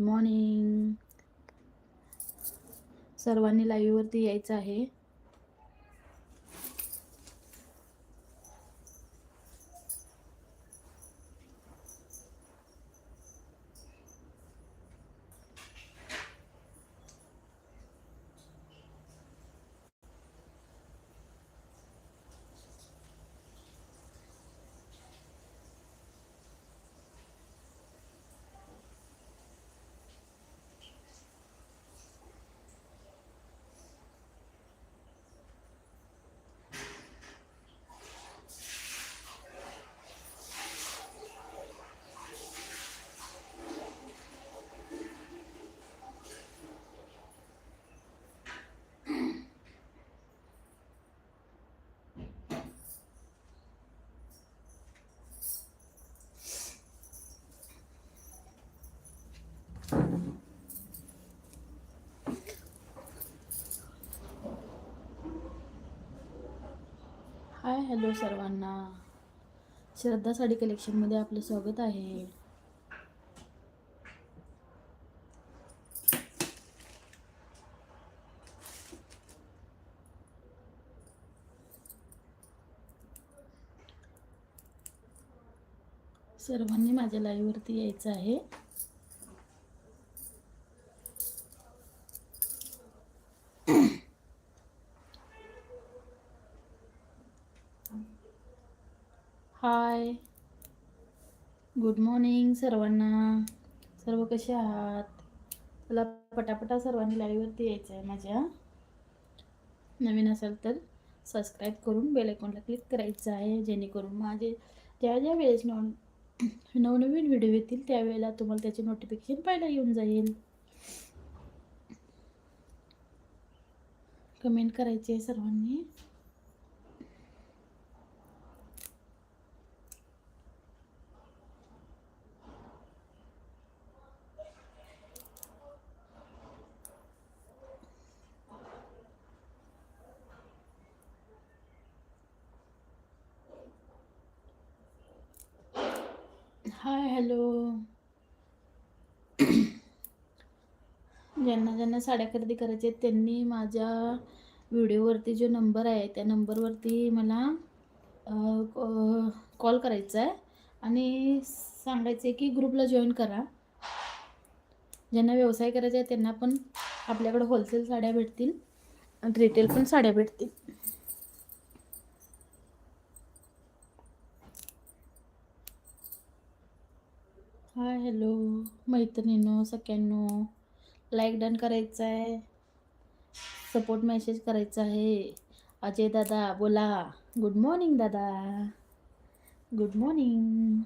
Morning सर्वांनी लाईव्हवरती यायचं आहे हाय हॅलो सर्वांना. श्रद्धा साडी कलेक्शनमध्ये आपलं स्वागत आहे. सर्वांनी माझ्या लाईव्हवरती यायचं आहे हाय गुड मॉर्निंग सर्वांना. सर्व कसे आहात? चला पटापटा सर्वांनी लाईव्हवरती यायचं आहे माझ्या. नवीन असाल तर सबस्क्राईब करून बेल आयकॉनला क्लिक करायचं आहे जेणेकरून माझे ज्या ज्या वेळेस नव नवनवीन व्हिडिओ येतील त्यावेळेला तुम्हाला त्याचे नोटिफिकेशन पाहायला येऊन जाईल. कमेंट करायचे आहे सर्वांनी हाय हॅलो. ज्यांना ज्यांना साड्या खरेदी करायच्या आहेत त्यांनी माझ्या व्हिडिओवरती जो नंबर आहे त्या नंबरवरती मला कॉल करायचा आहे. आणि सांगायचं आहे की ग्रुपला जॉईन करा. ज्यांना व्यवसाय करायचा आहे त्यांना पण आपल्याकडे होलसेल साड्या भेटतील आणि रिटेल पण साड्या भेटतील. हाय हॅलो मैत्रिणीनो सगळ्यांनो लाईक डन करायचं आहे. सपोर्ट मेसेज करायचा आहे. अजय दादा बोला. गुड मॉर्निंग दादा. गुड मॉर्निंग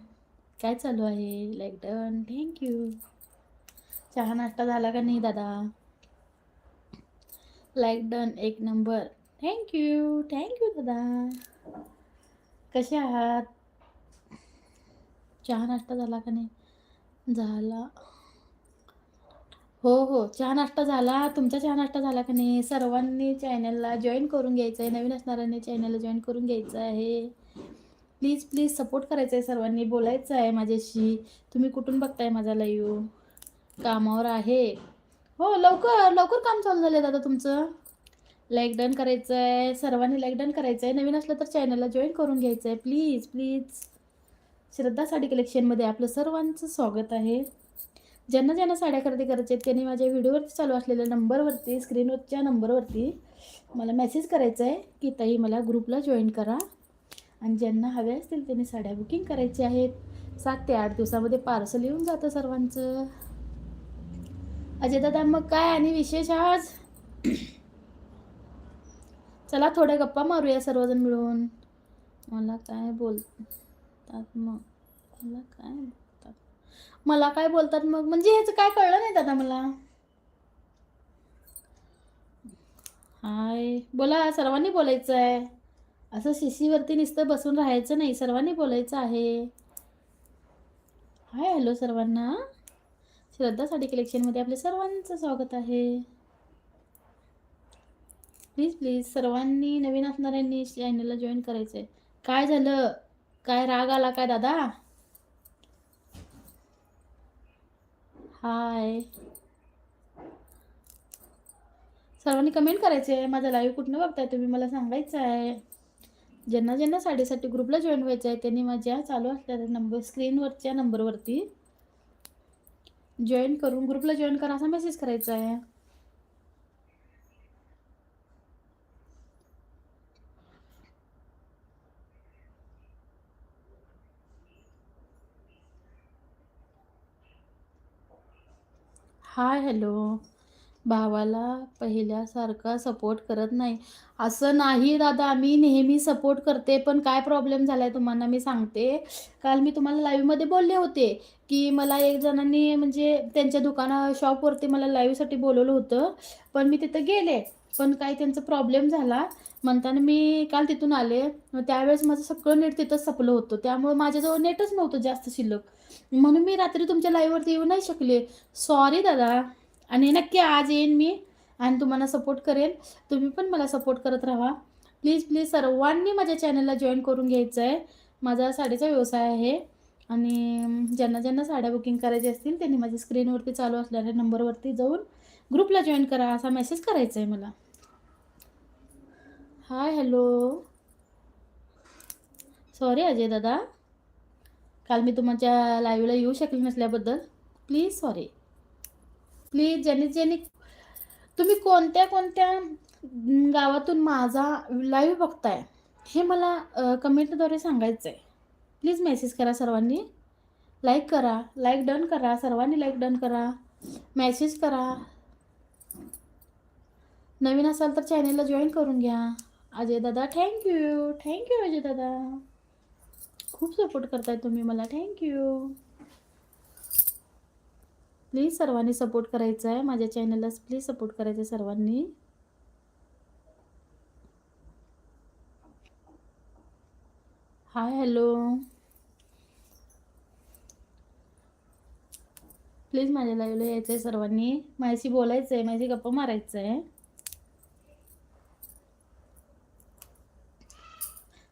काय चालू आहे? लाईक डन थँक्यू चहा नाश्ता झाला का नाही दादा? लाईक डन एक number thank you thank you दादा. कसे आहात? चहा नाश्ता झाला का नाही? झाला. हो हो. चहा नाश्ता झाला. तुमचा चहा नाश्ता झाला का नाही? सर्वांनी चॅनलला जॉईन करून घ्यायचं आहे नवीन असणाऱ्यांनी चॅनलला जॉईन करून घ्यायचं आहे. प्लीज प्लीज सपोर्ट करायचं आहे सर्वांनी. बोलायचं आहे माझ्याशी. तुम्ही कुठून बघताय माझा लाईव्ह? कामावर आहे. हो लवकर लवकर काम चालू झालं दादा तुमचं. लाईक डन करायचं आहे सर्वांनी लाईक डन करायचं आहे नवीन असलं तर चॅनलला जॉईन करून घ्यायचं आहे प्लीज प्लीज. श्रद्धा साडी कलेक्शनमध्ये आपलं सर्वांचं स्वागत आहे. ज्यांना ज्यांना साड्या खरेदी करायच्या आहेत त्यांनी माझ्या व्हिडिओवरती चालू असलेल्या नंबरवरती स्क्रीनवरच्या नंबरवरती मला मेसेज करायचा आहे की ताई मला ग्रुपला जॉईन करा. आणि ज्यांना हव्या असतील त्यांनी साड्या बुकिंग करायच्या आहेत. सात ते आठ दिवसामध्ये पार्सल येऊन जातं सर्वांचं. अजय दादा मग काय आणि विशेष आज? चला थोड्या गप्पा मारूया सर्वजण मिळून. मला काय बोल बोलतात मग. मला काय बोलतात? मला काय बोलतात मग? म्हणजे ह्याचं काय कळलं नाही दादा मला? हाय बोला सर्वांनी बोलायचं आहे असं शिशीवरती नुसतं बसून राहायचं नाही. सर्वांनी बोलायचं आहे. हाय हॅलो सर्वांना. श्रद्धा साडी कलेक्शनमध्ये आपल्या सर्वांचं स्वागत आहे. प्लीज प्लीज सर्वांनी नवीन असणाऱ्यांनी चॅनलला जॉईन करायचं आहे काय झालं? काय राग आला काय दादा? हाय. सर्वांनी कमेंट करायचे आहे माझा लाईव्ह कुठनं बघताय तुम्ही? मला सांगायचं आहे ज्यांना ज्यांना साडेसाठी ग्रुपला जॉईन व्हायचं आहे त्यांनी माझ्या चालू असलेल्या नंबर स्क्रीनवरच्या नंबरवरती जॉईन करून ग्रुपला जॉईन करा असा मेसेज करायचा आहे हाय हॅलो. भावाला पहिल्यासारखा सपोर्ट करत नाही. असं नाही दादा मी नेहमी सपोर्ट करते पण काय प्रॉब्लेम झाला आहे तुम्हाला मी सांगते. काल मी तुम्हाला लाईव्हमध्ये बोलले होते की मला एक जणांनी म्हणजे त्यांच्या दुकाना शॉपवरती मला लाईव्हसाठी बोलवलं होतं पण मी तिथं गेले. पण काय त्यांचा प्रॉब्लेम झाला. म्हणताना मी काल तिथून आले. मग त्यावेळेस माझं सगळं नेट तिथंच संपलं होतं. त्यामुळे माझ्याजवळ नेटच नव्हतं जास्त शिल्लक. म्हणून मी रात्री तुमच्या लाईव्हवरती येऊ नाही शकले. सॉरी दादा. आणि नक्की आज येईन मी आणि तुम्हाला सपोर्ट करेन. तुम्ही पण मला सपोर्ट करत राहा. प्लीज प्लीज सर्वांनी माझ्या चॅनलला जॉईन करून घ्यायचं आहे माझा साडीचा व्यवसाय आहे. आणि ज्यांना ज्यांना साड्या बुकिंग करायचे असतील त्यांनी माझ्या स्क्रीनवरती चालू असलेल्या नंबरवरती जाऊन ग्रुपला जॉईन करा. असा मेसेज करायचा आहे मला. हाय हॅलो सॉरी अजय दादा. काल मी तुमच्या लाईव्हला येऊ शकले नसल्याबद्दल. प्लीज सॉरी प्लीज ज्याने ज्याने तुम्ही कोणत्या कोणत्या गावातून माझा लाईव्ह बघताय हे मला कमेंटद्वारे सांगायचं आहे प्लीज मेसेज करा सर्वांनी. लाईक करा. लाईक डन करा. सर्वांनी लाईक डन करा. मेसेज करा. नवीन असाल तर चॅनेलला जॉईन करून घ्या. अजय दादा थँक्यू थँक्यू अजय दादा. खूप सपोर्ट करताय तुम्ही मला. थँक्यू प्लीज सर्वांनी सपोर्ट करायचा आहे माझ्या चॅनलला प्लीज सपोर्ट करायचं आहे सर्वांनी. हाय हॅलो प्लीज माझ्या लाईव्हला यायचं आहे सर्वांनी. माझ्याशी बोलायचं आहे माझी गप्पा मारायचं आहे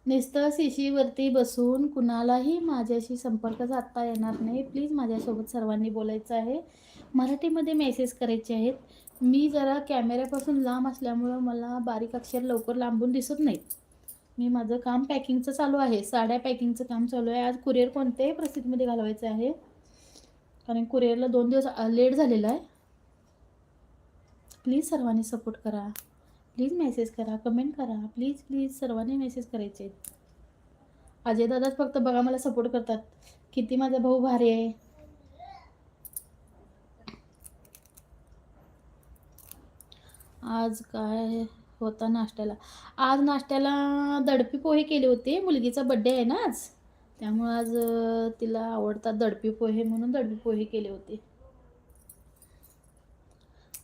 नुसतं शिशीवरती बसून कुणालाही माझ्याशी संपर्क साधता येणार नाही. प्लीज माझ्यासोबत सर्वांनी बोलायचं आहे. मराठीमध्ये मेसेज करायचे आहेत. मी जरा कॅमेऱ्यापासून लांब असल्यामुळं मला बारीक अक्षर लवकर लांबून दिसत नाहीत मी माझं काम पॅकिंगचं चालू आहे. साड्या पॅकिंगचं काम चालू आहे. आज कुरिअर कोणत्याही परिस्थितीमध्ये घालवायचं आहे. कारण कुरिअरला दोन दिवस लेट झालेला आहे. प्लीज सर्वांनी सपोर्ट करा. प्लीज मेसेज करा कमेंट करा. प्लीज प्लीज सर्वांनी मेसेज करायचे. अजय दादाच फक्त बघा मला सपोर्ट करतात. किती माझा भाऊ भारी आहे. आज काय होता नाश्त्याला? आज नाश्त्याला दडपी पोहे केले होते. मुलगीचा बड्डे आहे ना आज. त्यामुळं आज तिला आवडतात दडपी पोहे म्हणून दडपी पोहे केले होते.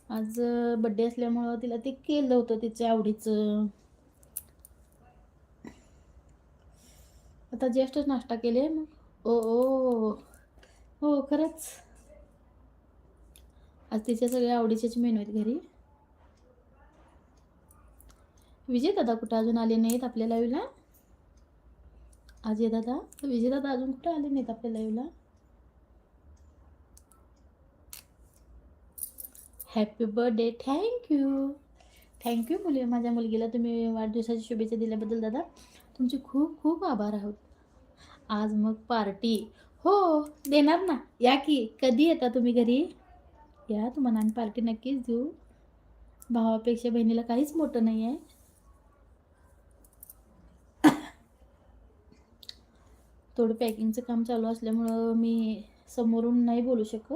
आज बड्डे असल्यामुळं तिला ते केलं होतं तिच्या आवडीचं. आता ज्येष्ठच नाश्ता केले मग? ओ ओ हो खरंच. आज तिच्या सगळ्या आवडीचेच मेनू आहेत घरी. विजय दादा कुठं अजून आले नाहीत आपल्या लाईव्हला ये दादा. विजय दादा अजून कुठं आले नाहीत आपल्या लाईव्हला हॅपी बर्थडे थँक्यू थँक्यू मुली माझ्या मुलगीला तुम्ही वाढदिवसाची शुभेच्छा दिल्याबद्दल दादा. तुमचे खूप खूप आभार आहोत. आज मग पार्टी हो देणार ना. या की. कधी येता तुम्ही घरी? या तुम्हाला आम्ही पार्टी नक्कीच देऊ. भावापेक्षा बहिणीला काहीच मोठं नाही आहे थोडं पॅकिंगचं काम चालू असल्यामुळं मी समोरून नाही बोलू शकत.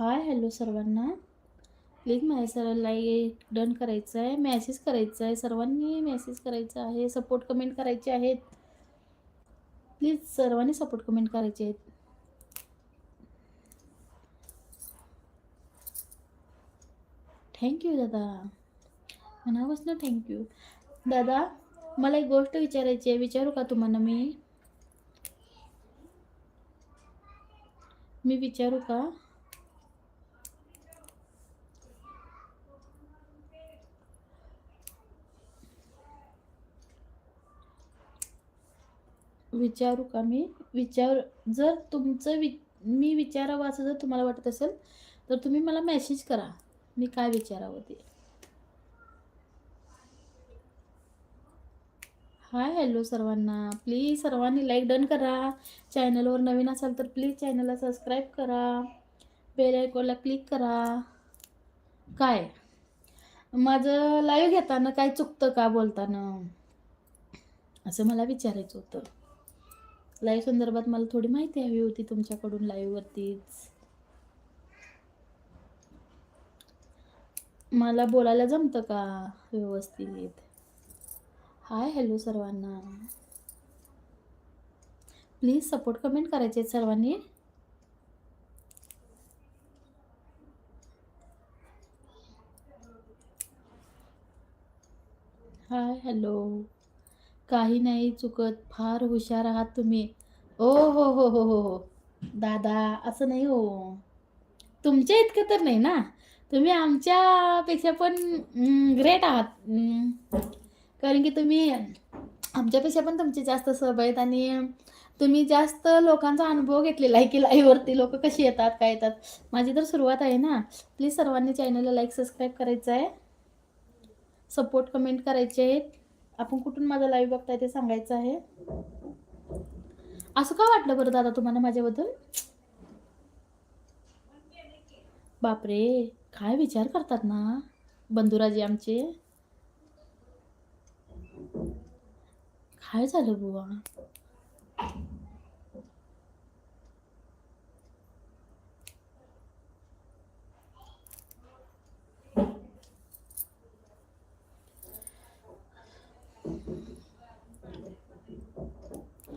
हाय हॅलो सर्वांना. प्लीज माझ्या सर लाईक डन करायचं आहे मॅसेज करायचा आहे सर्वांनी मेसेज करायचा आहे. सपोर्ट कमेंट करायचे आहेत. प्लीज सर्वांनी सपोर्ट कमेंट करायचे आहेत. थँक्यू दादा. मनापासून थँक्यू दादा मला एक गोष्ट विचारायची आहे. विचारू का तुम्हाला मी? मी विचारू का? विचारू का मी? विचार जर तुमचं वि मी विचारावं असं जर तुम्हाला वाटत असेल तर तुम्ही मला मेसेज करा. मी काय विचारावं ते? हाय हॅलो सर्वांना. प्लीज सर्वांनी लाईक डन करा. चॅनलवर नवीन असाल तर प्लीज चॅनलला सबस्क्राईब करा. बेल आयकॉनला क्लिक करा. काय? माझं लाईव्ह घेताना काय चुकतं का बोलताना? असं मला विचारायचं होतं. लाईव्ह संदर्भात मला थोडी माहिती हवी होती तुमच्याकडून लाईव्हवरतीच मला बोलायला जमतं का व्यवस्थित? हाय हॅलो सर्वांना. प्लीज सपोर्ट कमेंट करायचे आहेत सर्वांनी. हाय हॅलो काही नाही चुकत फार हुशार आहात तुम्ही. ओ हो हो हो हो हो. दादा असं नाही हो. तुमच्या इतकं तर नाही ना. तुम्ही आमच्यापेक्षा पण ग्रेट आहात. कारण की तुम्ही आमच्यापेक्षा पण तुमचे जास्त सब आहेत आणि तुम्ही जास्त लोकांचा अनुभव घेतलेला आहे की लाईव्हवरती लोक कशी येतात काय येतात. माझी तर सुरुवात आहे ना. प्लीज सर्वांनी चॅनलला लाईक सबस्क्राईब करायचं आहे सपोर्ट कमेंट करायचे आहेत. आपण कुठून माझा लाईव्ह बघताय ते सांगायचं आहे. असं का वाटलं बरं दादा तुम्हाला माझ्याबद्दल? बापरे काय विचार करतात ना? बंधुराजी आमचे. काय झालं बुवा?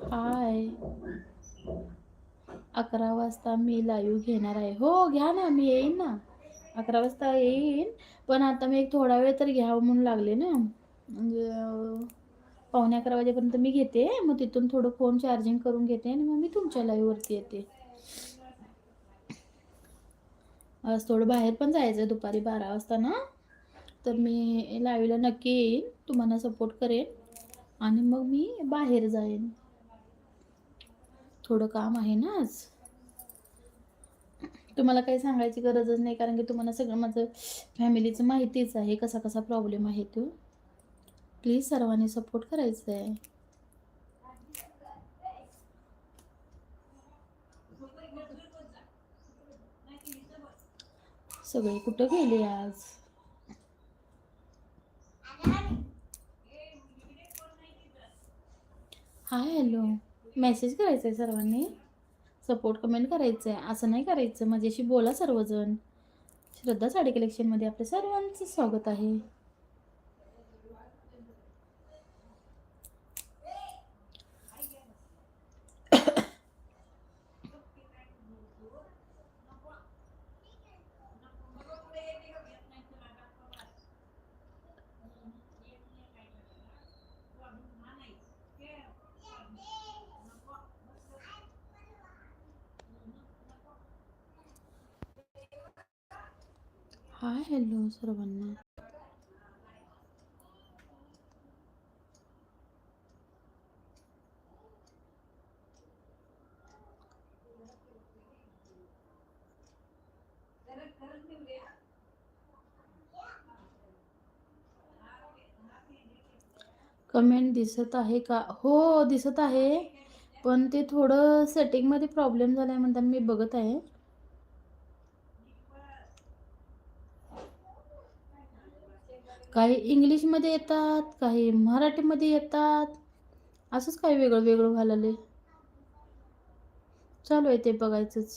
हाय. अकरा वाजता मी लाईव्ह घेणार आहे. हो घ्या ना मी येईन ना. अकरा वाजता येईन. पण आता मी एक थोडा वेळ तर घ्यावं म्हणून लागले ना. म्हणजे पावणे अकरा वाजेपर्यंत मी घेते. मग तिथून थोडं फोन चार्जिंग करून घेते आणि मग मी तुमच्या लाईव्हवरती येते. आज थोडं बाहेर पण जायचं दुपारी बारा वाजता ना. तर मी लाईव्हला नक्की येईन तुम्हाला सपोर्ट करेन आणि मग मी बाहेर जाईन. थोडं काम आहे ना आज. तुम्हाला काही सांगायची गरजच नाही कारण की तुम्हाला सगळं माझं फॅमिलीचं माहितीच आहे कसा कसा प्रॉब्लेम आहे तो. प्लीज सर्वांनी सपोर्ट करायचं आहे सगळे कुठं गेले आज? Hi hello. मेसेज करायचं आहे सर्वांनी? सपोर्ट कमेंट करायचं आहे असं नाही करायचं. माझ्याशी बोला सर्वजण. श्रद्धा साडी कलेक्शनमध्ये आपल्या सर्वांचं स्वागत आहे. हाय, हॅलो सर्वांना कमेंट दिसत आहे का? हो, दिसत आहे. पण ते थोडं सेटिंगमध्ये प्रॉब्लेम झाला आहे म्हणताना मी बघत आहे. काही इंग्लिशमध्ये येतात काही मराठीमध्ये येतात. असंच काही वेगळं वेगळं घालले चालू आहे ते बघायचंच.